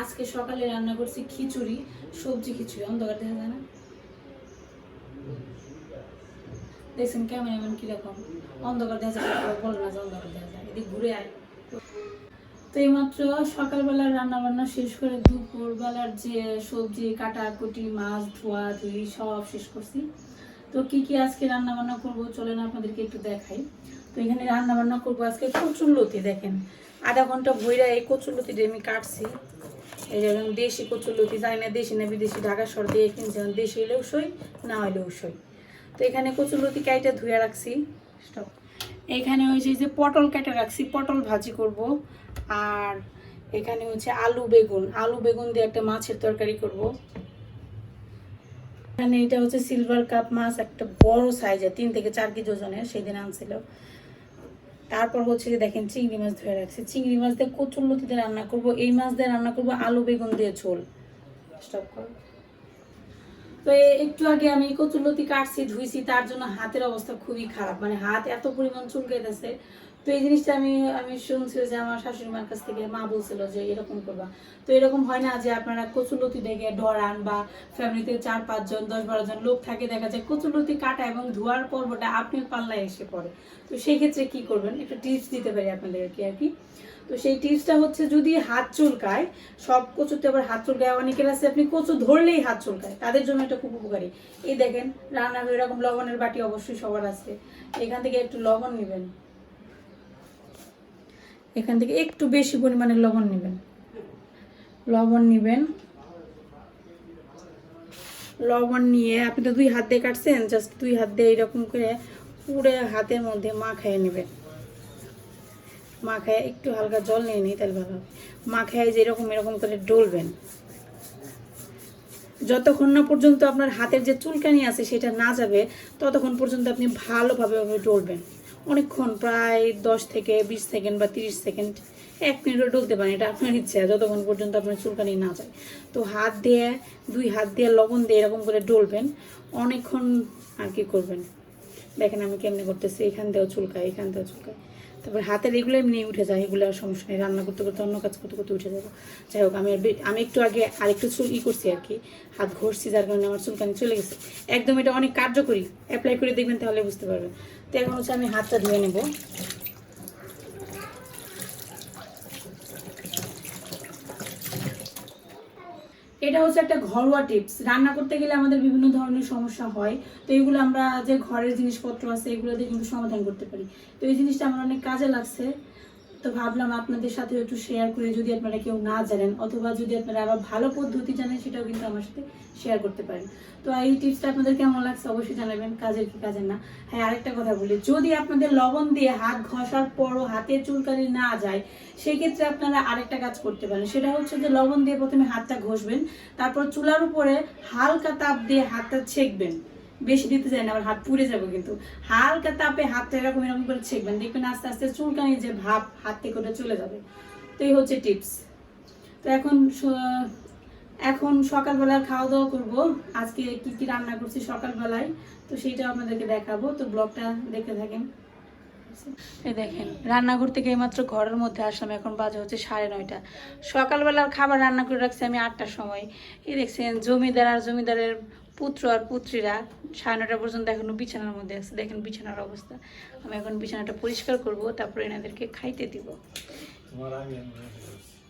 আজকে সকালে রান্না করছি খিচুড়ি, সবজি খিচুড়ি, অন্ধকার দেখা যায় না? দেখছেন কেমন এমন কীরকম? অন্ধকার দেখা যায় বলে না যে অন্ধকার দেখা যায়, এদিকে ঘুরে আয়। তো এইমাত্র সকালবেলার রান্না বান্না শেষ করে দুপুর বেলার যে সবজি কাটাকুটি মাছ, ধোয়া, ধুই, সব শেষ করছি। তো কি কি আজকে রান্না বান্না করব চলেন আপনাদেরকে একটু দেখাই। তো এখানে রান্না বান্না করব আজকে কচুর লতি, দেখেন। আধা ঘণ্টা ভইরা এই কচুর লতিটা আমি কাটছি। এই যেমন দেশি কচুর লতি জানি না দেশি না বিদেশি, ঢাকা শহর দিয়ে কিনছি দেশি হলেও সই না হলেও সই তো এখানে কচুর লতি কাইটা ধুয়ে রাখছি। এখানে হচ্ছে যে পটল কেটে রাখছি, পটল ভাজি করব। আর এখানে হচ্ছে আলু বেগুন আলু বেগুন দিয়ে একটা মাছের তরকারি করব। এখানে এটা হচ্ছে সিলভার কাপ মাছ, একটা বড় সাইজের তিন থেকে চার কেজি ওজনের, সেদিন আনছিল। তারপর হচ্ছে যে দেখেন চিংড়ি মাছ ধরে রাখছি। চিংড়ি মাছ দিয়ে কচুর লতিতে রান্না করব, এই মাছ দিয়ে রান্না করব আলু, বেগুন দিয়ে ঝোল। স্টপ কর। তো একটু আগে আমি কচুর লতি কাটছি, ধুইছি, তার জন্য হাতের অবস্থা খুবই খারাপ। মানে হাত এত পরিমাণ চুলকাইতেছে তো এই জিনিসটা আমি আমি শুনছি যে আমার শাশুড়ি মার কাছ থেকে মা বলছিল যে এরকম করবা। তো এরকম হয় না যে আপনারা কচুরলতি দেখে ডরান বা ফ্যামিলিতে চার পাঁচজন দশ, বারো জন লোক থাকে, দেখা যায় কচুরলতি কাটা এবং ধোয়ার পর্বটা আপনার পাল্লায় এসে পড়ে। তো সেই ক্ষেত্রে কি করবেন? একটা টিপস দিতে পারি আপনাদেরকে আর কি। তো সেই টিপসটা হচ্ছে যদি হাত চুলকায়, সব কচুতে আবার হাত চুলকায়, অনেকের আছে আপনি কচু ধরলেই হাত চুলকায়, তাদের জন্য এটা খুব উপকারী। এই দেখেন, রান্নাঘরে এরকম লবণের বাটি অবশ্যই সবার আছে। এখান থেকে একটু লবণ নেবেন। এখান থেকে একটু বেশি পরিমাণে লবণ নেবেন। লবণ নেবেন। লবণ নিয়ে আপনি তো দুই হাত দিয়ে কাটছেন জাস্ট দুই হাত দিয়ে এরকম করে পুরো হাতের মধ্যে মাখায় নেবেন। মাখায় একটু হালকা জল নিয়ে নিই তাহলে ভালো মাখায় যেরকম এরকম করে ডলবেন। যতক্ষণ না পর্যন্ত আপনার হাতের যে চুলকানি আছে সেটা না যাবে, ততক্ষণ পর্যন্ত আপনি ভালোভাবে ডলবেন। অনেকক্ষণ, প্রায় দশ থেকে বিশ সেকেন্ড বা তিরিশ সেকেন্ড, এক মিনিটও ডলতে পারেন এটা আপনার ইচ্ছা, যতক্ষণ পর্যন্ত আপনার চুলকানি না যায়। তো হাত দিয়ে, দুই হাত দিয়ে লবণ দিয়ে এরকম করে ডলবেন, অনেকক্ষণ আর কি করবেন। দেখেন আমি কেমনে করতেছি, এখান দিয়েও চুলকায়, এখান দিয়েও চুলকায়। তারপর হাতের এগুলো এমনি উঠে যায়, এগুলো আর সমস্যা নেই, রান্না করতে করতে অন্য কাজ করতে করতে উঠে যাব। যাই হোক, আমি আমি একটু আগে আরেকটু চুল ই করছি আর কি, হাত ঘষছি, যার কারণে আমার চুলকানি চলে গেছে। একদম এটা অনেক কার্যকরী, অ্যাপ্লাই করে দেখবেন তাহলে বুঝতে পারবেন। তো হচ্ছে আমি হাতটা ধুয়ে নেব। এটা হচ্ছে একটা ঘরোয়া টিপস। রান্না করতে গেলে আমাদের বিভিন্ন ধরনের সমস্যা হয়। তো এগুলো আমরা যে ঘরের জিনিসপত্র আছে, এগুলো দিয়ে কিন্তু সমাধান করতে পারি। তো এই জিনিসটা আমার অনেক কাজে লাগছে। তো ভাবলাম আপনাদের সাথে একটু শেয়ার করে যদি আপনারা কেউ না জানেন অথবা যদি আপনারা আবার ভালো পদ্ধতি জানেন, সেটাও কিন্তু আমার সাথে শেয়ার করতে পারেন। তো এই টিপসটা আপনাদের কেমন লাগছে অবশ্যই জানাবেন, কাজের কি কাজের না। হ্যাঁ আরেকটা কথা বলি, যদি আপনাদের লবণ দিয়ে হাত ঘষার পরও হাতের চুলকানি না যায়, সেক্ষেত্রে আপনারা আরেকটা কাজ করতে পারেন। সেটা হচ্ছে যে লবণ দিয়ে প্রথমে হাতটা ঘষবেন, তারপর চুলার উপরে হালকা তাপ দিয়ে হাতটা ছেঁকবেন। বেশি দিতে চাই না, আবার হাত পুড়ে যাবে কিন্তু। হালকা তাপে হাতটা এরকম এরকম করে ছেঁকবেন, দেখবেন আস্তে আস্তে চুলকানি যে ভাব হাত থেকে ওটা চলে যাবে। তো এই হচ্ছে টিপস। তো এখন এখন সকালবেলা খাওয়া দাওয়া করব। আজকে কি কি রান্না করছি সকালবেলায়, তো সেইটা আপনাদেরকে দেখাবো। তো ব্লগটা দেখতে থাকেন। এই দেখেন, রান্নাঘর থেকে এইমাত্র ঘরের মধ্যে আসলাম, এখন বাজে হচ্ছে সাড়ে নয়টা। সকালবেলার খাবার রান্না করে রাখছি আমি আটটার সময়। এই দেখছেন, জমিদার আর জমিদারের পুত্র আর পুত্রীরা সাড়ে নটা পর্যন্ত এখনও বিছানার মধ্যে আছে। দেখেন বিছানার অবস্থা। আমি এখন বিছানাটা পরিষ্কার করব তারপরে এনাদেরকে খাইতে দিব।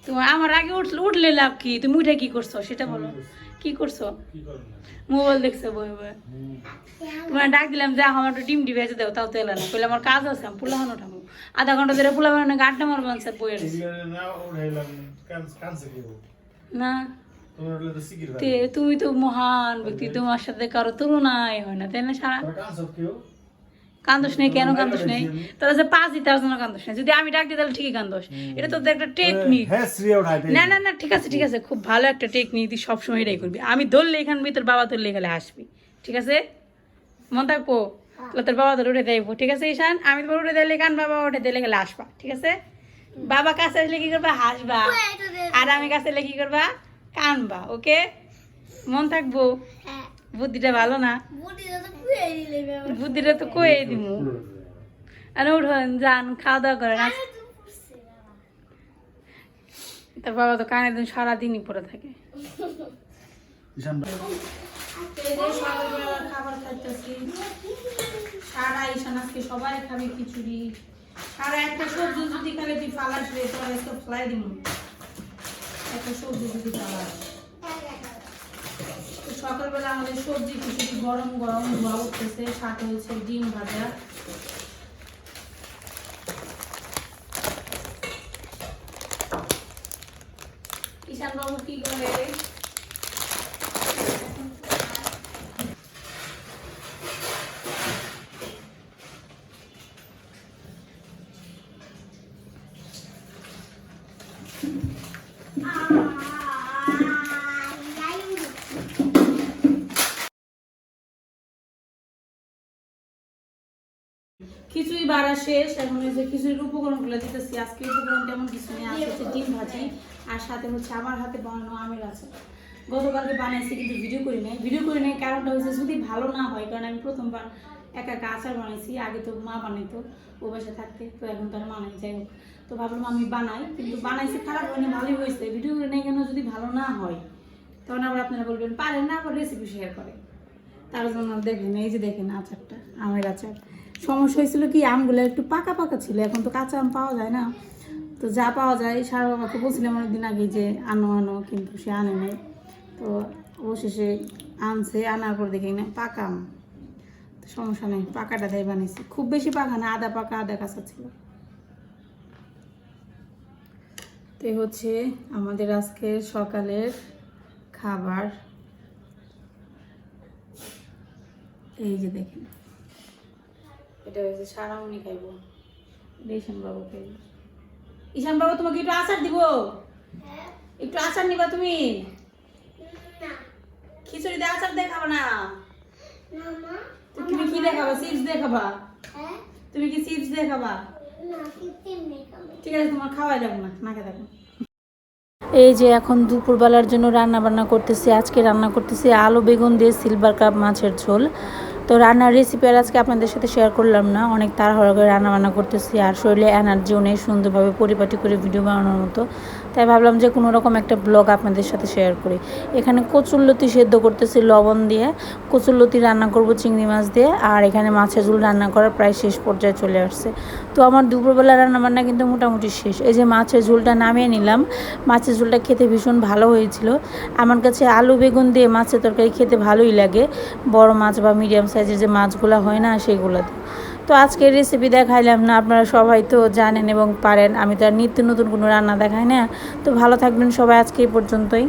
তোমার আমার আগে উঠলে উঠলে লাভ কি? তুমি উঠে কি করছ? সেটা বলো। কি করছ? মোবাইল দেখছ বই বই। তোমার ডাক দিলাম যে আমার একটু ডিম ভেজে দাও তাও তো এলো না। বলে আমার কাজ আছে আমি পোলাহান উঠাবো আধা ঘণ্টা ধরে পোলা বানানো আড্ডা মারবো স্যার বইয়ের। না। তুমি তো মহান ব্যক্তি তোমার সাথে কারও তুলনাই হয় না তাই না সারা? কান্দোস নেই কেন কান্দোস নেই? তারা যে পাঁচ দিই তার জন্য কান্দোস নেই। যদি আমি ডাক দিই তাহলে ঠিকই কান্দোস। এটা তো একটা টেকনিক হ্যাঁ। না না? না ঠিক আছে ঠিক আছে খুব ভালো একটা টেকনিক তুই সবসময় এটাই করবি। আমি ধরলে এখান ভিতর বাবা ধরলে এখানে আসবি ঠিক আছে? মন থাকব? তাহলে তোর বাবা ধরে উঠে দেবো ঠিক আছে ঈশান? আমি তোমার উঠে দিলে কান বাবা উঠে দিলে গেলে আসবা ঠিক আছে? বাবা কাছে আসলে কি করবা? হাসবা। আর আমি কাছে এলে কি করবা? কানবা ওকে? মন থাকব? বুদ্ধিটা ভালো না? বুদ্ধিটা তো কয়ে দিব আর উঠুন যান খাওয়া দাওয়া করেন তার বাবা তো কানের দিন সারাদিনই পরে থাকে। ঈশান ভাই। এই যে সকালবেলা খাবার খাইতেছি সারা ঈশান আজকে সবাই খাবে খিচুড়ি। সারা একটা সবজি যদি খালে তুই ফালাস রে তোর আজকে ফ্লাই দিব একটা সবজি যদি ফালাস। তো সকালবেলা আমাদের সবজি খিচুড়ি গরম গরম ধোয়া উঠতেছে সাথে হচ্ছে ডিম ভাজা। ঈশান বাবু কি করে? খিচুড়ি বাড়া শেষ, এখন এই যে খিচুড়ির উপকরণগুলো দিতেছি। আজকে উপকরণ তেমন কিছু নেই আজকে হচ্ছে ডিম ভাজি আর সাথে হচ্ছে আমার হাতে বানানো আমের আছে গতকালকে বানাইছি কিন্তু ভিডিও করি নাই। ভিডিও করি নাই কারণটা হচ্ছে যদি ভালো না হয়, কারণ আমি প্রথমবার একা একা আচার বানাইছি, আগে তো মা বানাইতো, ও বাসা থাকতে, তো এখন তার মানাই যাই হোক। তো ভাবলাম আমি বানাই, কিন্তু বানাইছি খারাপ হয়নি, ভালোই হয়েছে। ভিডিও করে নেই কেন যদি ভালো না হয়, তখন আবার আপনারা বলবেন, পারেন না, আবার রেসিপি শেয়ার করে। তার জন্য দেখেন, এই যে দেখেন আচারটা, আমের আচার। সমস্যা হয়েছিল কি, আমগুলো একটু পাকা পাকা ছিল, এখন তো কাঁচা আম পাওয়া যায় না। তো যা পাওয়া যায়, সারা বাবাকে বলছিলাম অনেকদিন আগে যে আনো আনো, কিন্তু সে আনে নাই। তো অবশেষে আনছে, আনার পর দেখি না, পাকা আম। সমস্যা নেই, পাকাটা দেয় বানিয়েছি। খুব বেশি পাকা না আদা পাকা আদা কাঁচা ছিল। তো হচ্ছে আমাদের আজকে সকালের খাবার। এই যে দেখেন। এটা হচ্ছে সারামণি খাইব। ঈশান বাবু খাইব। ঈশান বাবু তোমাকে একটু আচার দিব? একটু আচার নিবা তুমি? খিচুড়ি দিয়ে আচার দেখাবো না? তো তুমি কি দেখাবা? চিপস দেখাবা? তুমি কি চিপস দেখাবা? ঠিক আছে তোমার খাওয়া যাব না না খেয়ে থাকো এই যে এখন দুপুরবেলার জন্য রান্না বান্না করতেছি আজকে রান্না করতেছি আলু বেগুন দিয়ে সিলভার কাপ মাছের ঝোল। তো রান্নার রেসিপি আর আজকে আপনাদের সাথে শেয়ার করলাম না। অনেক তাড়াহুড়া করে রান্না বান্না করতেছি আর শরীরে এনার্জিও নেই সুন্দরভাবে পরিপাটি করে ভিডিও বানানোর মতো। তাই ভাবলাম যে কোনো রকম একটা ব্লগ আপনাদের সাথে শেয়ার করি। এখানে কচুরলতি সেদ্ধ করতেছি লবণ দিয়ে, কচুরলতি রান্না করব চিংড়ি মাছ দিয়ে, আর এখানে মাছের ঝোল রান্না করার প্রায় শেষ পর্যায়ে চলে আসছে। তো আমার দুপুরবেলা রান্না বান্না কিন্তু মোটামুটি শেষ। এই যে মাছের ঝোলটা নামিয়ে নিলাম, মাছের ঝোলটা খেতে ভীষণ ভালো হয়েছিল। আমার কাছে আলু বেগুন দিয়ে মাছের তরকারি খেতে ভালোই লাগে, বড় মাছ বা মিডিয়াম সাইজের যে মাছগুলো হয় না সেগুলো দিয়ে তো আজকের রেসিপি দেখাইলাম না, আপনারা সবাই তো জানেন এবং পারেন। আমি তো আর নিত্য নতুন কোনো রান্না দেখাই না। তো ভালো থাকবেন সবাই, আজকে এই পর্যন্তই।